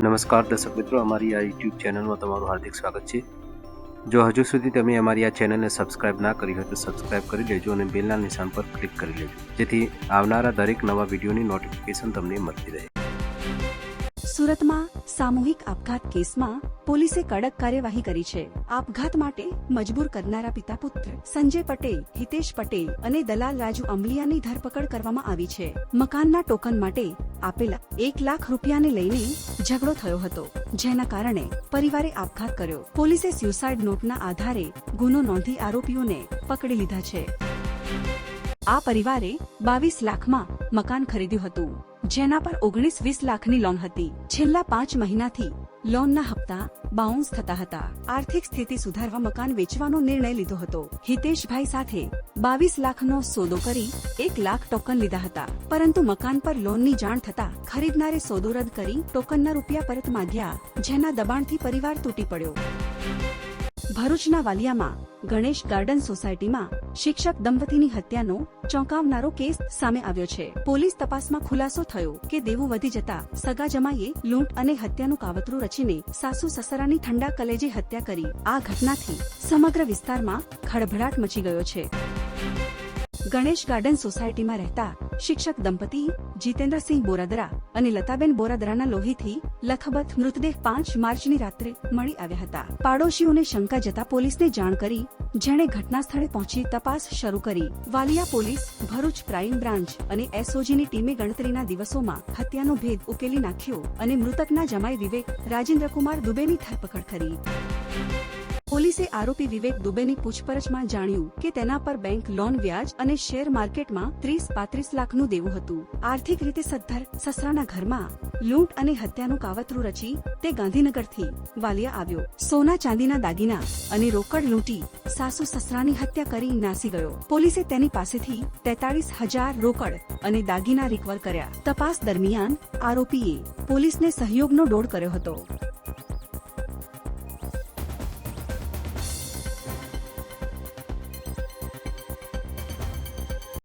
નમસ્કાર દર્શક મિત્રો, અમારી આ યુટ્યુબ ચેનલમાં તમારું હાર્દિક સ્વાગત છે. જો હજુ સુધી તમે અમારી આ ચેનલને સબસ્ક્રાઇબ ના કરી હોય તો સબસ્ક્રાઇબ કરી લેજો અને બેલના નિશાન પર ક્લિક કરી લેજો. જેથી આવનારા દરેક નવા વિડીયોની નોટિફિકેશન તમને મળતી રહે. સુરતમાં સામૂહિક આપઘાત કેસમાં પોલીસે કડક કાર્યવાહી કરી છે. આપઘાત માટે મજબૂર કરનારા પિતા પુત્ર સંજય પટેલ, હિતેશ પટેલ અને દલાલ રાજુ અંબલિયાની ધરપકડ કરવામાં આવી છે. મકાનના ટોકન માટે આપેલા એક લાખ રૂપિયાને લઈને ઝઘડો થયો હતો, જેના કારણે પરિવારે આપઘાત કર્યો. પોલીસે સ્યુસાઇડ નોટના આધારે ગુનો નોંધી આરોપીઓને પકડી લીધા છે. આ પરિવારે બાવીસ લાખમાં મકાન ખરીદ્યું હતું. જેના પર ઓગણીસ વીસ લાખની લોન હતી. છેલ્લા પાંચ મહિનાથી લોનના હપ્તા બાઉન્સ થતા હતા. આર્થિક સ્થિતિ સુધારવા મકાન વેચવાનો નિર્ણય લીધો હતો. હિતેશભાઈ સાથે બાવીસ લાખનો સોદો કરી એક લાખ ટોકન લીધા હતા. પરંતુ મકાન પર લોનની જાણ થતા ખરીદનારે સોદો રદ કરી ટોકનના રૂપિયા પરત માંગ્યા, જેના દબાણથી પરિવાર તૂટી પડ્યો. ભરૂચના વાલિયામાં ગણેશ ગાર્ડન સોસાયટીમાં શિક્ષક દંપતીની હત્યાનો ચોંકાવનારો કેસ સામે આવ્યો છે. પોલીસ તપાસમાં ખુલાસો થયો કે દેવું વધી જતા સગા જમાઈએ લૂંટ અને હત્યાનું કાવતરું રચીને સાસુ સસરાની ઠંડા કલેજે હત્યા કરી. આ ઘટનાથી સમગ્ર વિસ્તારમાં ખળભળાટ મચી ગયો છે. ગણેશ ગાર્ડન સોસાયટીમાં રહેતા શિક્ષક દંપતી, જીતેન્દ્રસિંહ બોરાદરા અને લતાબેન બોરાદરાના લોહીથી લખબત મૃતદેહ પાંચ માર્ચની રાત્રે મળી આવ્યા હતા. પાડોશીઓને શંકા જતા પોલીસને જાણ કરી, જેણે ઘટના સ્થળે પહોંચી તપાસ શરૂ કરી. Valia police, Bharuch crime branch અને એસઓજીની ટીમે ગણતરીના દિવસોમાં હત્યાનો ભેદ ઉકેલી નાખ્યો અને મૃતકના જમાઈ વિવેક રાજેન્દ્રકુમાર દુબેની ધરપકડ કરી. પોલીસે આરોપી વિવેક દુબેની પૂછપરછમાં જાણ્યું કે તેના પર બેંક લોન વ્યાજ અને શેર માર્કેટમાં ત્રીસ પાંત્રીસ લાખનું દેવું હતું. આર્થિક રીતે સદ્ધર સસરાના ઘરમાં લૂંટ અને હત્યાનું કાવતરું રચી તે ગાંધીનગરથી વાલિયા આવ્યો. સોના ચાંદીના દાગીના અને રોકડ લૂંટી સાસુ સસરાની હત્યા કરી નાસી ગયો. પોલીસે તેની પાસેથી તેતાળીસ હજાર રોકડ અને દાગીના રિકવર કર્યા. તપાસ દરમિયાન આરોપીએ પોલીસને સહયોગનો ડોળ કર્યો હતો.